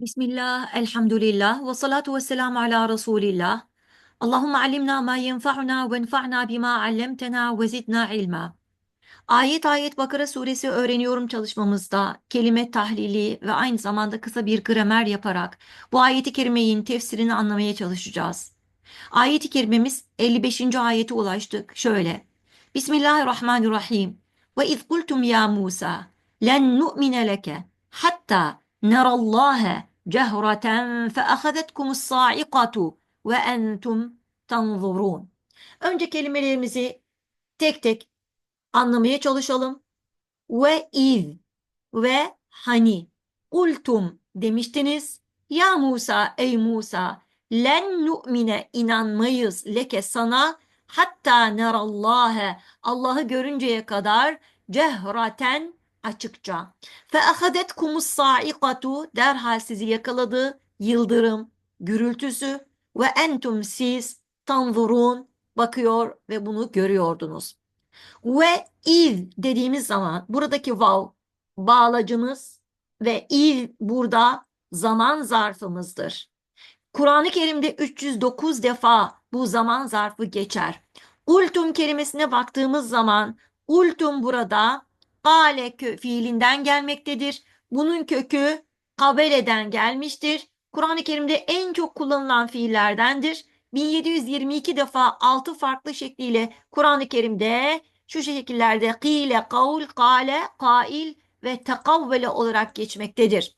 Bismillah, elhamdülillah, ve salatu ve selamu ala Resulillah. Allahümme allimna ma yenfa'una ve enfa'na bima allemtena ve zidna ilma. Ayet ayet Bakara suresi öğreniyorum çalışmamızda kelime tahlili ve aynı zamanda kısa bir gramer yaparak bu ayeti kerimenin tefsirini anlamaya çalışacağız. Ayeti kerimemiz 55. ayete ulaştık. Şöyle. Bismillahirrahmanirrahim. Ve iz kultum ya Musa len nu'mine leke hatta nerallaha cehreten fe ahadetkumus sa'iqatu ve entum tanzurun. Önce kelimelerimizi tek tek anlamaya çalışalım. Ve iz ve hani kultum demiştiniz. Ya Musa ey Musa len nu'mine inanmayız leke sana hatta nerallâhe Allah'ı görünceye kadar cehraten açıkça. Fe ahadetkumus saikatu derhal sizi yakaladı yıldırım gürültüsü ve entum siz tanzurun bakıyor ve bunu görüyordunuz. Ve iz dediğimiz zaman buradaki vav bağlacımız ve iz burada zaman zarfımızdır. Kur'an-ı Kerim'de 309 defa bu zaman zarfı geçer. Ultum kelimesine baktığımız zaman ultum burada kale kö- fiilinden gelmektedir. Bunun kökü kabeleden gelmiştir. Kur'an-ı Kerim'de en çok kullanılan fiillerdendir. 1722 defa 6 farklı şekliyle Kur'an-ı Kerim'de şu şekillerde kile, kavl, kale, kail ve tekavvele olarak geçmektedir.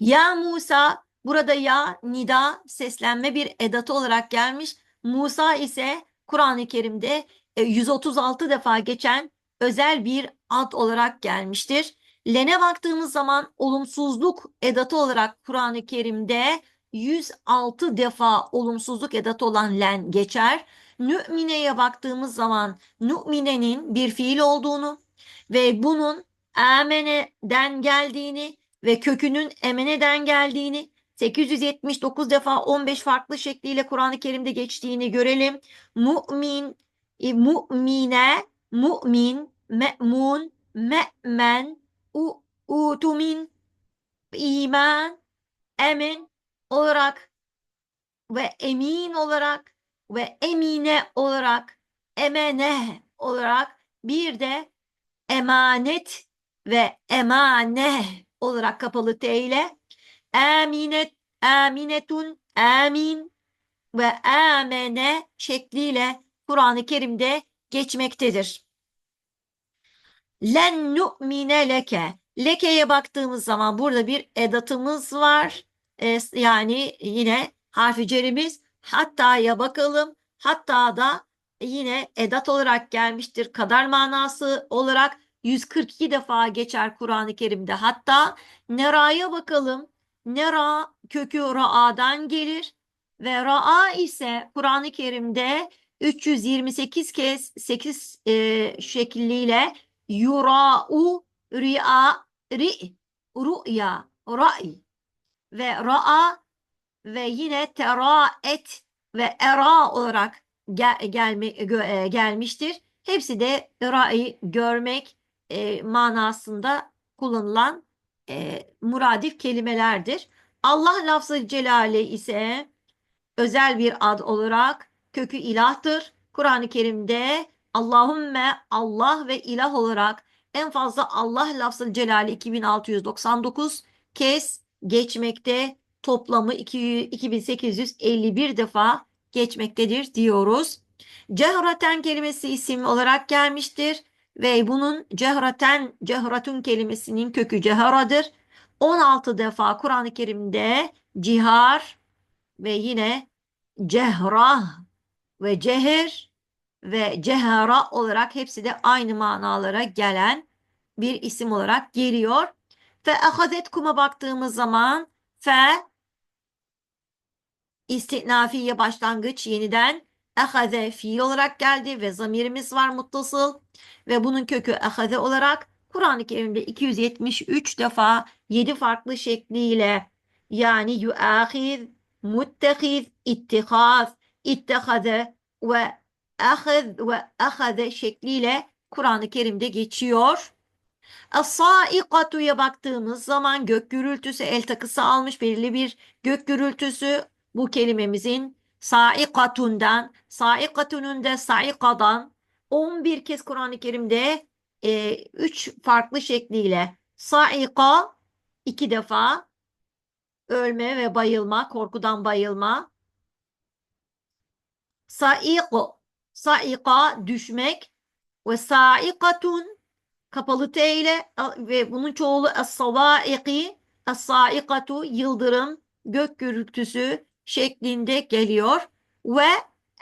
Ya Musa burada ya nida seslenme bir edatı olarak gelmiş. Musa ise Kur'an-ı Kerim'de e, 136 defa geçen özel bir ad olarak gelmiştir. Len'e baktığımız zaman olumsuzluk edatı olarak Kur'an-ı Kerim'de 106 defa olumsuzluk edatı olan len geçer. Nü'mine'ye baktığımız zaman nü'minenin bir fiil olduğunu ve bunun ameneden geldiğini ve kökünün emeneden geldiğini 879 defa 15 farklı şekliyle Kur'an-ı Kerim'de geçtiğini görelim. Mu'min, e, mu'mine, mu'min, me'mun, me'men, u, utumin, iman, emin olarak ve emin olarak ve emine olarak, emene olarak bir de emanet ve emane olarak kapalı T ile aminet, aminetun, amin ve amene şekliyle Kur'an-ı Kerim'de geçmektedir. Len nu'mine leke. Lekeye baktığımız zaman burada bir edatımız var. E, yani yine harfi cerimiz. Hatta'ya bakalım. Hatta da yine edat olarak gelmiştir. Kadar manası olarak 142 defa geçer Kur'an-ı Kerim'de. Hatta nera'ya bakalım. Nera kökü ra'adan gelir ve ra'a ise Kur'an-ı Kerim'de 328 kez 8 e, şekliyle yura'u ri'a ri ru'ya ra'i ve ra'a ve yine teraet ve era olarak gel, gelme, gö- e, gelmiştir. Hepsi de ra'i görmek e, manasında kullanılan e, muradif kelimelerdir. Allah lafzı celali ise özel bir ad olarak kökü ilahtır. Kur'an-ı Kerim'de Allahümme Allah ve ilah olarak en fazla Allah lafzı celali 2699 kez geçmekte toplamı 200 2851 defa geçmektedir diyoruz. Cehraten kelimesi isim olarak gelmiştir ve bunun cehraten, cehratun kelimesinin kökü ceharadır. 16 defa Kur'an-ı Kerim'de cihar ve yine cehrah ve cehir ve cehara olarak hepsi de aynı manalara gelen bir isim olarak geliyor. Fe kuma baktığımız zaman fe istinafiye başlangıç yeniden ehaze fiil olarak geldi ve zamirimiz var muttasıl ve bunun kökü ehaze olarak Kur'an-ı Kerim'de 273 defa 7 farklı şekliyle yani yuahiz, muttehiz, ittihaz, ittehaze ve ahaz ve ahaze şekliyle Kur'an-ı Kerim'de geçiyor. Es-saikatu'ya baktığımız zaman gök gürültüsü el takısı almış belirli bir gök gürültüsü bu kelimemizin saikatundan, saikatunun da saikadan 11 kez Kur'an-ı Kerim'de 3 farklı şekliyle saika iki defa ölme ve bayılma, korkudan bayılma. Saiqo, saika düşmek. Ve saikatun kapalı T ile ve bunun çoğulu es-savaiki, es-saikatu yıldırım, gök gürültüsü şeklinde geliyor. Ve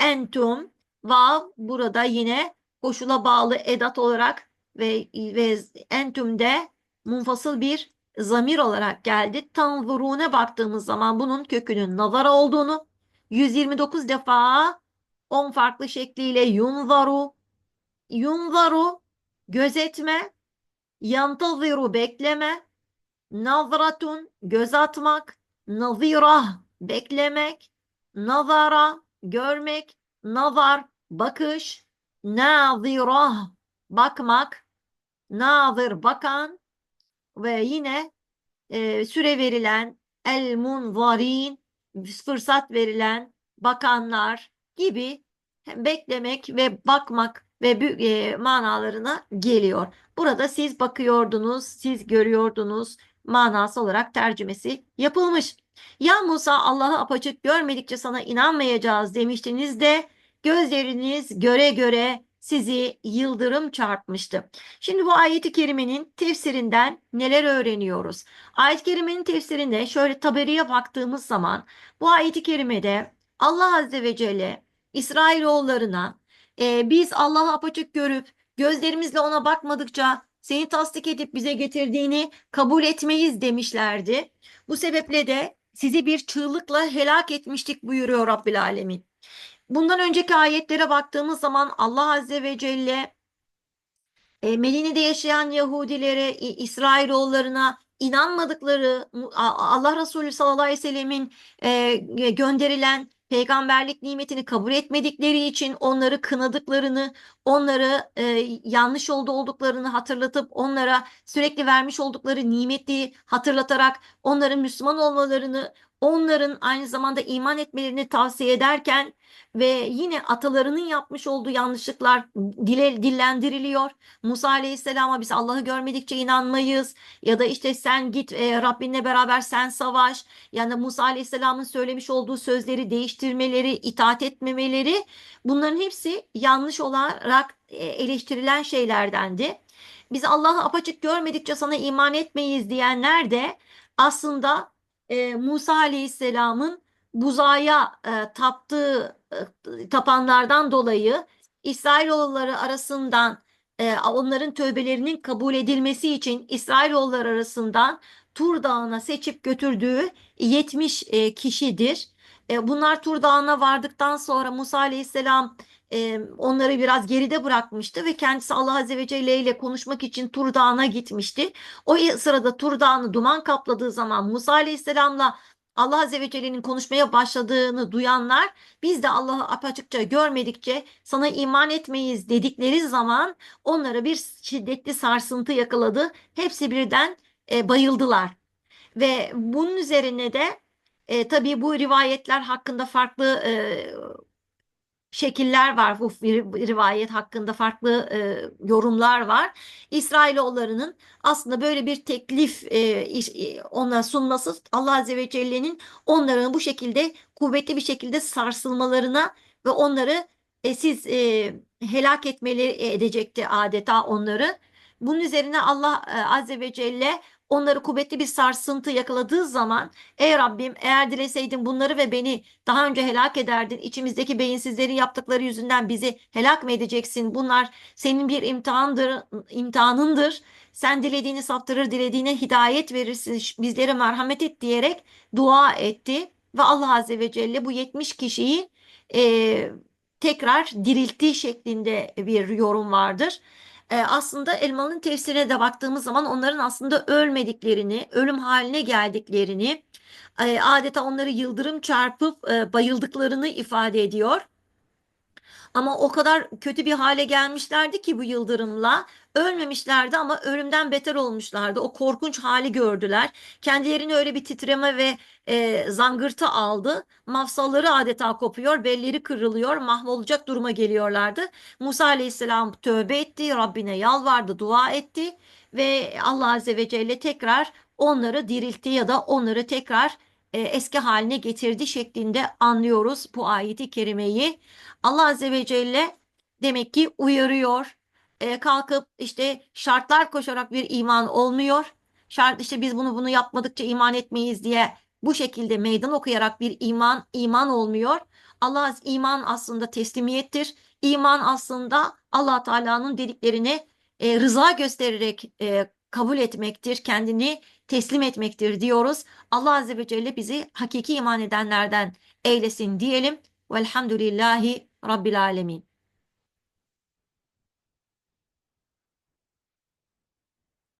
entum vav burada yine koşula bağlı edat olarak ve ve entümde munfasıl bir zamir olarak geldi. Tanzurune baktığımız zaman bunun kökünün nazara olduğunu 129 defa 10 farklı şekliyle yunzaru yunzaru gözetme yantaziru bekleme nazratun göz atmak nazirah beklemek nazara görmek nazar bakış nazirah bakmak nazır bakan ve yine e, süre verilen el munzarin fırsat verilen bakanlar gibi beklemek ve bakmak ve e, manalarına geliyor. Burada siz bakıyordunuz, siz görüyordunuz manası olarak tercümesi yapılmış. Ya Musa Allah'ı apaçık görmedikçe sana inanmayacağız demiştiniz de gözleriniz göre göre sizi yıldırım çarpmıştı. Şimdi bu ayeti kerimenin tefsirinden neler öğreniyoruz? Ayet-i kerimenin tefsirinde şöyle taberiye baktığımız zaman bu ayeti kerimede Allah Azze ve Celle İsrailoğullarına e, biz Allah'ı apaçık görüp gözlerimizle ona bakmadıkça seni tasdik edip bize getirdiğini kabul etmeyiz demişlerdi. Bu sebeple de sizi bir çığlıkla helak etmiştik buyuruyor Rabbil Alemin. Bundan önceki ayetlere baktığımız zaman Allah Azze ve Celle e, Medine'de yaşayan Yahudilere, İsrailoğullarına inanmadıkları Allah Resulü sallallahu aleyhi ve sellemin e, gönderilen peygamberlik nimetini kabul etmedikleri için onları kınadıklarını, onları e, yanlış yolda olduklarını hatırlatıp onlara sürekli vermiş oldukları nimeti hatırlatarak onların Müslüman olmalarını, onların aynı zamanda iman etmelerini tavsiye ederken ve yine atalarının yapmış olduğu yanlışlıklar dile, dillendiriliyor. Musa Aleyhisselam'a biz Allah'ı görmedikçe inanmayız ya da işte sen git e, Rabbinle beraber sen savaş yani Musa Aleyhisselam'ın söylemiş olduğu sözleri değiştirmeleri, itaat etmemeleri bunların hepsi yanlış olarak e, eleştirilen şeylerdendi. Biz Allah'ı apaçık görmedikçe sana iman etmeyiz diyenler de aslında e, Musa Aleyhisselam'ın buzaya e, taptığı e, tapanlardan dolayı İsrailoğulları arasından e, onların tövbelerinin kabul edilmesi için İsrailoğulları arasından Tur Dağı'na seçip götürdüğü 70 e, kişidir. E, bunlar Tur Dağı'na vardıktan sonra Musa Aleyhisselam e, onları biraz geride bırakmıştı ve kendisi Allah Azze ve Celle ile konuşmak için Tur Dağı'na gitmişti. O sırada Tur Dağı'nı duman kapladığı zaman Musa Aleyhisselam'la Allah Azze ve Celle'nin konuşmaya başladığını duyanlar biz de Allah'ı apaçıkça görmedikçe sana iman etmeyiz dedikleri zaman onlara bir şiddetli sarsıntı yakaladı. Hepsi birden e, bayıldılar. Ve bunun üzerine de e, tabii bu rivayetler hakkında farklı e, şekiller var. Bu rivayet hakkında farklı e, yorumlar var. İsrailoğullarının aslında böyle bir teklif e, iş, e, ona sunması Allah Azze ve Celle'nin onların bu şekilde kuvvetli bir şekilde sarsılmalarına ve onları e, siz e, helak etmeleri edecekti adeta onları. Bunun üzerine Allah e, Azze ve Celle onları kuvvetli bir sarsıntı yakaladığı zaman ey Rabbim eğer dileseydin bunları ve beni daha önce helak ederdin. İçimizdeki beyinsizlerin yaptıkları yüzünden bizi helak mı edeceksin? Bunlar senin bir imtihandır, imtihanındır. Sen dilediğini saptırır, dilediğine hidayet verirsin. Bizlere merhamet et diyerek dua etti. Ve Allah Azze ve Celle bu 70 kişiyi e, tekrar diriltti şeklinde bir yorum vardır e, aslında elmanın tefsirine de baktığımız zaman onların aslında ölmediklerini, ölüm haline geldiklerini, e, adeta onları yıldırım çarpıp e, bayıldıklarını ifade ediyor. Ama o kadar kötü bir hale gelmişlerdi ki bu yıldırımla. Ölmemişlerdi ama ölümden beter olmuşlardı. O korkunç hali gördüler. Kendilerini öyle bir titreme ve e, zangırtı aldı. Mafsalları adeta kopuyor, belleri kırılıyor, mahvolacak duruma geliyorlardı. Musa Aleyhisselam tövbe etti, Rabbine yalvardı, dua etti ve Allah Azze ve Celle tekrar onları diriltti ya da onları tekrar e, eski haline getirdi şeklinde anlıyoruz bu ayeti kerimeyi. Allah Azze ve Celle demek ki uyarıyor. E, kalkıp işte şartlar koşarak bir iman olmuyor. Şart işte biz bunu bunu yapmadıkça iman etmeyiz diye bu şekilde meydan okuyarak bir iman iman olmuyor. Allah iman aslında teslimiyettir. İman aslında Allah Teala'nın dediklerini e, rıza göstererek e, kabul etmektir, kendini teslim etmektir diyoruz. Allah Azze ve Celle bizi hakiki iman edenlerden eylesin diyelim. Velhamdülillahi Rabbil Alemin.